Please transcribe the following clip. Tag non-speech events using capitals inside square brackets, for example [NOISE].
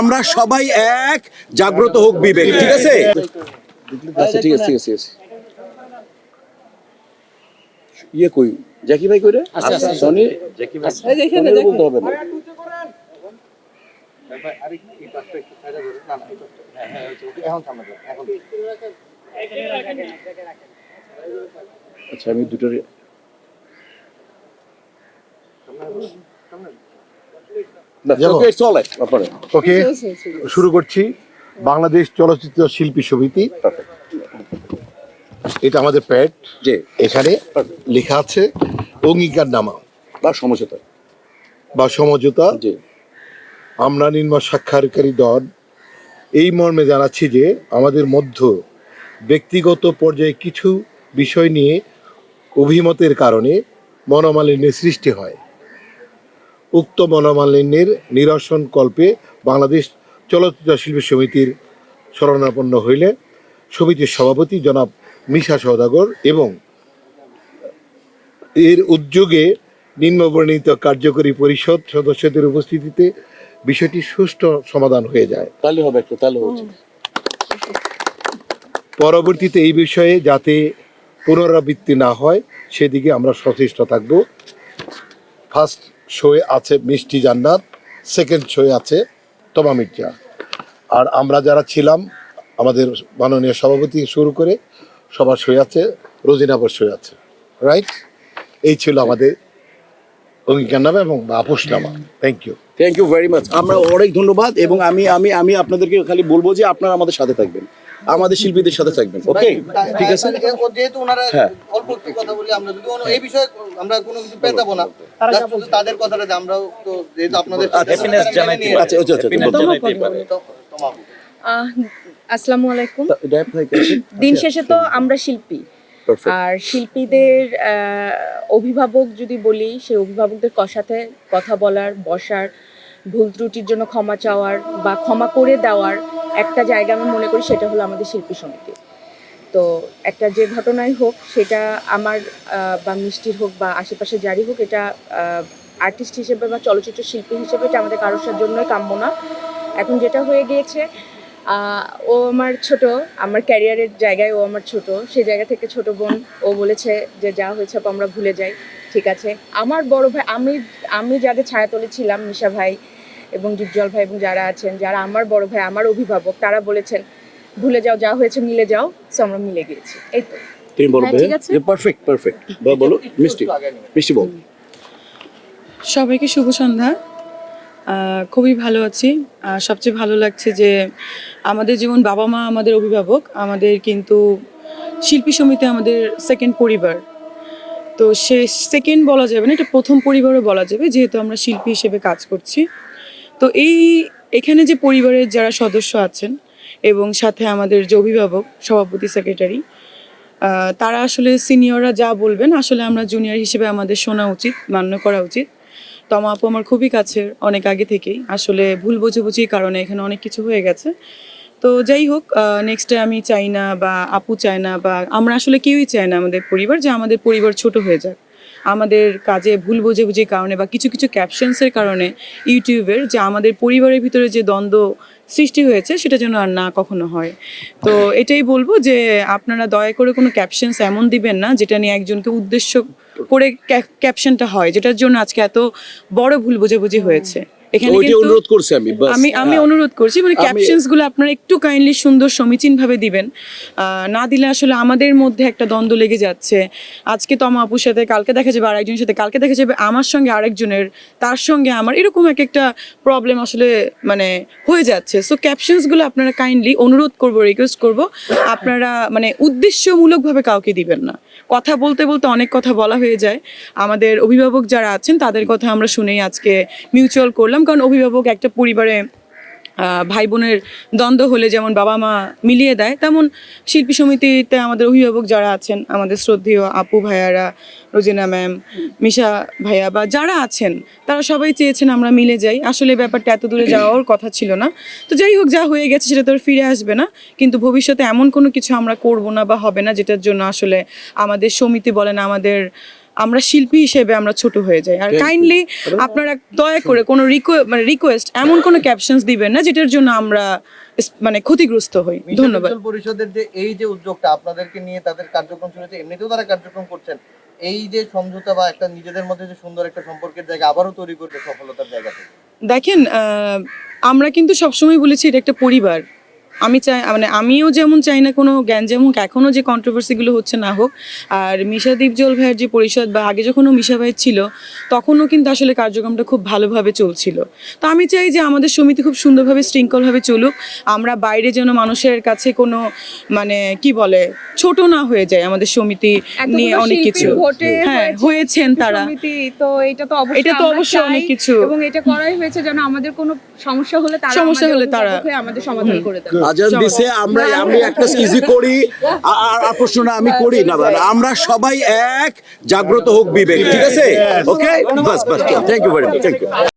আমরা সবাই এক জাগ্রত হোক বিবেক ঠিক আছে? আচ্ছা ঠিক আছে ঠিক আছে ইয়ে কই? জ্যাকি ভাই কইরে সনি? সনিরও বলতে হবে না। আচ্ছা আমি দুটোর ওকে শুরু করছি বাংলাদেশ চলচ্চিত্র শিল্পী সমিতি। এটা আমাদের প্যাড। জি। এখানে লেখা আছে অঙ্গীকার নামা। বা সমঝোতা। বা সমঝোতা। জি। আমরা নিম্ন স্বাক্ষরকারী দল। এই মর্মে জানাচ্ছি যে আমাদের মধ্য ব্যক্তিগত পর্যায়ে কিছু বিষয় নিয়ে অভিমতের কারণে মনোমালিন্যের সৃষ্টি হয়। উক্ত মনোমালিন্যের নিরসন কল্পে বাংলাদেশ চলচ্চিত্র শিল্পী সমিতির শরণাপন্ন হইলে সমিতির সভাপতি জনাব মিশা সওদাগর এবং এর উদ্যোগে নিম্নবর্ণিত কার্যকরী পরিষদ সদস্যদের উপস্থিতিতে বিষয়টি সুষ্ঠু সমাধান হয়ে যায়। তাহলে হবে একটা তাহলে হচ্ছে। পরবর্তীতে এই বিষয়ে যাতে পুনরাবৃত্তি না হয় সেদিকে আমরা সচেষ্ট থাকব। ফার্স্ট শোয়ে আছে মিষ্টি জান্নাত সেকেন্ড শোয়ে আছে তমা মির্জা। আর আমরা যারা ছিলাম, আমাদের মাননীয় সভাপতি শুরু করে সবার শোয়ে আছে, রোজিনাবর শোয়ে আছে। রাইট এই ছিল আমাদের অঙ্গীকারনামা এবং আপোষনামা thank you thank you very much আমরা অনেক ধন্যবাদ এবং আমি আমি আমি আপনাদেরকে খালি বলব যে আপনারা আমাদের সাথে থাকবেন। আমাদের শিল্পীদের সাথে থাকবেন। ওকে ঠিক আছে? যেহেতু ওনারা হ্যাঁ। অল্প একটু কথা বলি আমরা যদি কোনো- এই বিষয়ে আমরা কোনো কিছু পেতাবো না। তাদের কথাটা যে আমরাও তো যেহেতু আপনাদের Happiness জানাইতে পারে। আচ্ছা আচ্ছা আচ্ছা জানাইতে আসসালামু আলাইকুম? [CLEARS THROAT] দিন শেষে তো আমরা শিল্পী। আর শিল্পীদের আহ, অভিভাবক যদি বলি সেই অভিভাবকদের ক- সাথে কথা বলার বসার ভুল ত্রুটির জন্য ক্ষমা চাওয়ার বা ক্ষমা করে দেওয়ার একটা জায়গা আমি মনে করি সেটা হলো আমাদের শিল্পী সমিতি। তো একটা যে ঘটনাই হোক, সেটা আমার বা মিষ্টির হোক বা আশেপাশে যারই হোক, এটা আর্টিস্ট হিসেবে বা চলচ্চিত্র শিল্পী হিসেবে এটা আমাদের কারোর জন্যই কাম্য না। এখন যেটা হয়ে গিয়েছে ও আমার ছোট, আমার ক্যারিয়ারের জায়গায় ও আমার ছোট সেই জায়গা থেকে ছোট বোন, ও বলেছে যে যা হয়েছে আমরা ভুলে যাই, ঠিক আছে। আমার বড় ভাই, আমি আমি যাদের ছায়াতলে ছিলাম মিশা ভাই এবং ডিপজল ভাই এবং যারা আছেন যারা আমার বড় ভাই আমার অভিভাবক তারা বলেছেন ভুলে যাও যা হয়েছে মিলে যাও সো আমরা মিলে গিয়েছি। এই তো। তুমি বলবে হ্যাঁ, ঠিক আছে। পারফেক্ট পারফেক্ট বলো মিষ্টি। মিষ্টি বল। সবাইকে শুভ সন্ধ্যা। আহ, খুবই ভালো আছি। আর সবচেয়ে ভালো লাগছে যে আমাদের যেমন বাবা মা আমাদের অভিভাবক আমাদের কিন্তু শিল্পী সমিতি আমাদের সেকেন্ড পরিবার। তো সে সেকেন্ড বলা যাবে না এটা প্রথম পরিবারও বলা যাবে যেহেতু আমরা শিল্পী হিসেবে কাজ করছি। তো এই, এখানে যে পরিবারের যারা সদস্য আছেন এবং সাথে আমাদের যে অভিভাবক, সভাপতি, সেক্রেটারি তারা আসলে সিনিয়ররা যা বলবেন আসলে আমরা জুনিয়র হিসেবে আমাদের শোনা উচিত, মান্য করা উচিত। তমা আপু আমার খুবই কাছের, অনেক আগে থেকেই। আসলে ভুল বোঝাবুঝির কারণে এখানে অনেক কিছু হয়ে গেছে। তো যাই হোক নেক্সটে আমি চাই না বা আপু চায় না বা আমরা আসলে কেউই চাই না আমাদের পরিবার, যে আমাদের পরিবার ছোট হয়ে যাক। আমাদের কাজে ভুল বোঝাবুঝির কারণে বা কিছু কিছু ক্যাপশনসের কারণে ইউটিউবের যে আমাদের পরিবারের ভিতরে যে দ্বন্দ্ব সৃষ্টি হয়েছে, সেটা যেন আর না কখনো হয়। তো এটাই বলব যে আপনারা দয়া করে কোনো ক্যাপশনস এমন দিবেন না, যেটা নিয়ে একজনকে উদ্দেশ্য করে ক্যাপশনটা হয়, যেটার জন্য আজকে এত বড় ভুল বোঝাবুঝি হয়েছে। এখানে কিন্তু অনুরোধ করছি আমি আমি আমি অনুরোধ করছি মানে ক্যাপশনসগুলো আপনারা একটু কাইন্ডলি সুন্দর সমীচীন ভাবে দিবেন। না দিলে আসলে আমাদের মধ্যে একটা দ্বন্দ্ব লেগে যাচ্ছে। আজকে তমা আপুর সাথে কালকে দেখা যাবে আরেকজনের সাথে কালকে দেখা যাবে আমার সঙ্গে আরেকজনের তার সঙ্গে আমার এরকম এক একটা প্রবলেম আসলে মানে হয়ে যাচ্ছে। সো ক্যাপশনসগুলো আপনারা কাইন্ডলি অনুরোধ করব রিকোয়েস্ট করব। আপনারা মানে উদ্দেশ্যমূলকভাবে কাউকে দিবেন না। কথা বলতে বলতে অনেক কথা বলা হয়ে যায়। আমাদের অভিভাবক যারা আছেন, তাদের কথা আমরা শুনেই আজকে মিউচুয়াল করলাম। কারণ অভিভাবক একটা পরিবারে ভাই বোনের দ্বন্দ্ব হলে যেমন বাবা মা মিলিয়ে দেয়, তেমন শিল্পী সমিতিতে আমাদের অভিভাবক যারা আছেন, আমাদের শ্রদ্ধেয় আপু ভাইয়ারা, রোজিনা ম্যাম, মিশা ভাইয়া বা যারা আছেন, তারা সবাই চেয়েছেন আমরা মিলে যাই। আসলে ব্যাপারটা এত দূরে যাওয়ার কথা ছিল না। তো যাই হোক, যা হয়ে গেছে সেটা তো আর ফিরে আসবে না। কিন্তু ভবিষ্যতে এমন কোনো কিছু আমরা করব না বা হবে না, যেটার জন্য আসলে আমাদের সমিতি বলেন, আমাদের আমরা শিল্পী হিসেবে আমরা ছোট হয়ে যাই। আর কাইন্ডলি আপনারা দয়া করে কোনো মানে রিকোয়েস্ট এমন কোনো ক্যাপশনস দিবেন না যেটার জন্য আমরা মানে ক্ষতিগ্রস্ত হই। ধন্যবাদ। পরিষদের যে এই যে উদ্যোগটা আপনাদেরকে নিয়ে তাদের কার্যক্রম চলেছে এমনিতেও তারা কার্যক্রম করছেন। এই যে সমঝোতা বা একটা নিজেদের মধ্যে যে সুন্দর একটা সম্পর্কের জায়গা আবারও তৈরি করবে সফলতার জায়গা থেকে। দেখেন আহ, আমরা কিন্তু সবসময় বলেছি এটা একটা পরিবার। আমি চাই মানে আমিও যেমন চাই না কোনো গ্যাঞ্জাম হোক এখনও যে কন্ট্রোভার্সিগুলো হচ্ছে না হোক আর মিশা দীপজল ভাইয়ের যে পরিষদ বা আগে যখন ও মিশা ভাই ছিল তখনও কিন্তু আসলে কার্যক্রমটা খুব ভালোভাবে চলছিল। তো আমি চাই যে আমাদের সমিতি খুব সুন্দরভাবে শৃঙ্খলভাবে চলুক আমরা বাইরে যেন মানুষের কাছে কোনো মানে কি বলে ছোট না হয়ে যায় আমাদের সমিতি নিয়ে অনেক কিছু। হ্যাঁ হয়েছেন তারা। তো এটা তো অবশ্যই এটা তো অবশ্যই অনেক কিছু। এবং এটা করাই হয়েছে যেন আমাদের কোনো সমস্যা হলে তারা সমস্যা হলে তারা- আমাদের সমাধান করে দেবে আজান দিছে আমরা আমি একটা ইজি করি আর- প্রশ্ন না আমি করি না ভাই। আমরা সবাই এক জাগ্রত হোক বিবেক ঠিক আছে? ওকে বাস বাস thank you very much thank you